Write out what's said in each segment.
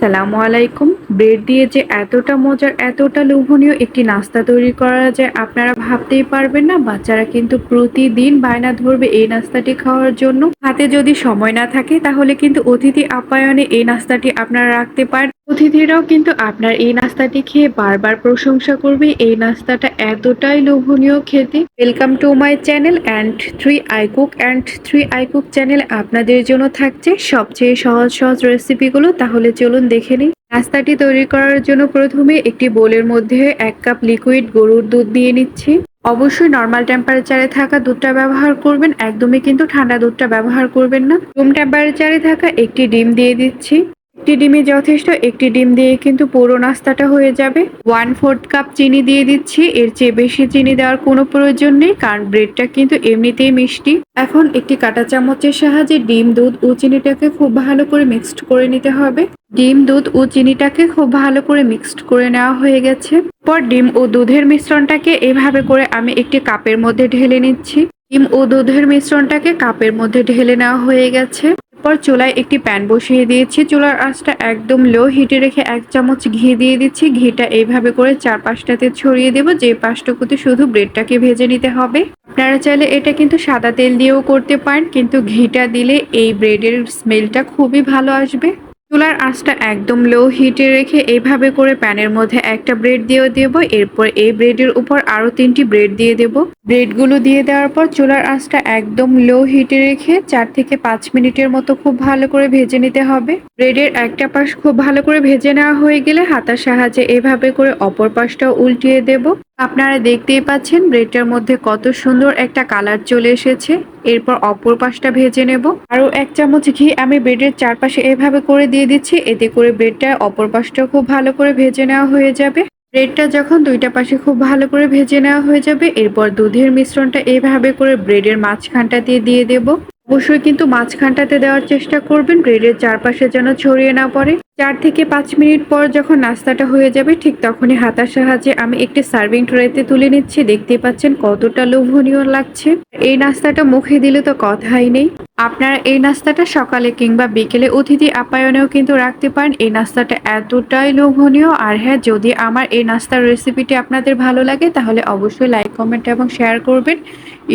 সালামু আলাইকুম। ব্রেড দিয়ে যে এতটা মজার, এতটা লোভনীয় একটি নাস্তা তৈরি করা যায়, আপনারা ভাবতেই পারবেন না। বাচ্চারা কিন্তু প্রতিদিন বায়না ধরবে এই নাস্তাটি খাওয়ার জন্য। হাতে যদি সময় না থাকে, তাহলে কিন্তু অতিথি আপ্যায়নে এই নাস্তাটি আপনারা রাখতে পারেন। অতিথিরাও কিন্তু আপনার এই নাস্তাটি খেয়ে বারবার প্রশংসা করবে। এই নাস্তাটা এতটাই লোভনীয় খেতে। Welcome to my channel and three I cook and three I cook channel আপনাদের জন্য থাকছে সবচেয়ে সহজ সহজ রেসিপিগুলো তাহলে চলুন দেখে নিই। নাস্তাটি তৈরি করার জন্য প্রথমে একটি বোলের মধ্যে এক কাপ লিকুইড গরুর দুধ দিয়ে নিচ্ছি। অবশ্যই নর্মাল টেম্পারেচারে থাকা দুধটা ব্যবহার করবেন, একদমই কিন্তু ঠান্ডা দুধটা ব্যবহার করবেন না। রুম টেম্পারেচারে থাকা একটি ডিম দিয়ে দিচ্ছি। একটি ডিমে যথেষ্ট, একটি ডিম দিয়ে কিন্তু পুরো নাস্তাটা হয়ে যাবে। ওয়ান ফোর্থ কাপ চিনি দিয়ে দিচ্ছি, এর চেয়ে বেশি চিনি দেওয়ার কোনো প্রয়োজন নেই, কারণ ব্রেডটা কিন্তু এমনিতেই মিষ্টি। এখন একটি কাঁটা চামচের সাহায্যে ডিম, দুধ ও চিনিটাকে খুব ভালো করে মিক্সড করে নিতে হবে। ডিম, দুধ ও চিনিটাকে খুব ভালো করে মিক্সড করে নেওয়া হয়ে গেছে। পর ডিম ও দুধের মিশ্রণটাকে এভাবে করে আমি একটি কাপের মধ্যে ঢেলে নিচ্ছি। ডিম ও দুধের মিশ্রণটাকে কাপের মধ্যে ঢেলে নেওয়া হয়ে গেছে। এরপর চুলায় একটি প্যান বসিয়ে দিয়েছি। চুলার আঁচটা একদম লো হিটে রেখে এক চামচ ঘি দিয়ে দিচ্ছি। ঘিটা এইভাবে করে চার পাশটাতে ছড়িয়ে দেবো। যে পাশটুকুতে শুধু ব্রেডটাকে ভেজে নিতে হবে। আপনারা চাইলে এটা কিন্তু সাদা তেল দিয়েও করতে পারেন। কিন্তু ঘিটা দিলে এই ব্রেডের স্মেলটা খুবই ভালো আসবে। চুলার আঁচটা একদম লো হিটে রেখে এইভাবে করে প্যানের মধ্যে একটা ব্রেড দিয়ে দেব। এরপর এই ব্রেডের উপর আরও তিনটি ব্রেড দিয়ে দেব। ব্রেডগুলো দিয়ে দেওয়ার পর চুলার আঁচটা একদম লো হিটে রেখে চার থেকে পাঁচ মিনিটের মতো খুব ভালো করে ভেজে নিতে হবে। ব্রেডের একটা পাশ খুব ভালো করে ভেজে নেওয়া হয়ে গেলে হাতার সাহায্যে এভাবে করে অপর পাশটাও উল্টিয়ে দেব। আপনারা দেখতেই পাচ্ছেন ব্রেডটার মধ্যে কত সুন্দর একটা কালার চলে এসেছে। এরপর অপর পাশটা ভেজে নেব। আরও এক চামচ ঘি আমি ব্রেডের চারপাশে এভাবে করে দিয়ে দিচ্ছি। এতে করে ব্রেডটা অপর পাশটা খুব ভালো করে ভেজে নেওয়া হয়ে যাবে। ব্রেডটা যখন দুইটা পাশে খুব ভালো করে ভেজে নেওয়া হয়ে যাবে, এরপর দুধের মিশ্রণটা এভাবে করে ব্রেডের মাঝখানটা দিয়ে দিয়ে দেবো। অবশ্যই কিন্তু মাঝখানটাতে দেওয়ার চেষ্টা করবেন, ব্রেডের চারপাশে যেন ছড়িয়ে না পড়ে। চার থেকে পাঁচ মিনিট পর যখন নাস্তাটা হয়ে যাবে, ঠিক তখনই হাতার সাহায্যে আমি একটি সার্ভিং ট্রেতে তুলে নিচ্ছি। দেখতে পাচ্ছেন কতটা লোভনীয় লাগছে। এই নাস্তাটা মুখে দিলে তো কথাই নেই। আপনারা এই নাস্তাটা সকালে কিংবা বিকেলে অতিথি আপ্যায়নেও কিন্তু রাখতে পারেন। এই নাস্তাটা এতটাই লোভনীয়। আর হ্যাঁ যদি আমার এই নাস্তার রেসিপিটি আপনাদের ভালো লাগে, তাহলে অবশ্যই লাইক কমেন্ট এবং শেয়ার করবেন।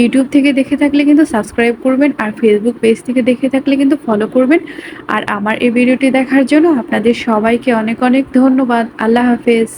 ইউটিউব থেকে দেখে থাকলে কিন্তু সাবস্ক্রাইব করবেন আর ফেসবুক পেজ থেকে দেখে থাকলে কিন্তু ফলো করবেন। আর আমার এই ভিডিওটি দেখার জন্য আপনাদের সবাইকে অনেক অনেক ধন্যবাদ। আল্লাহ হাফেজ।